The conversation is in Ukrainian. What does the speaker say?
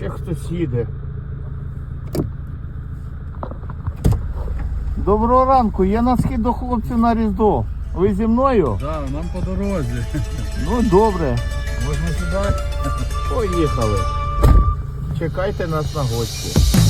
Ще хтось їде. Доброго ранку, є на схід до хлопців на Різдво. Ви зі мною? Да, нам по дорозі. Ну добре. Можна сюди? Поїхали. Чекайте нас на гості.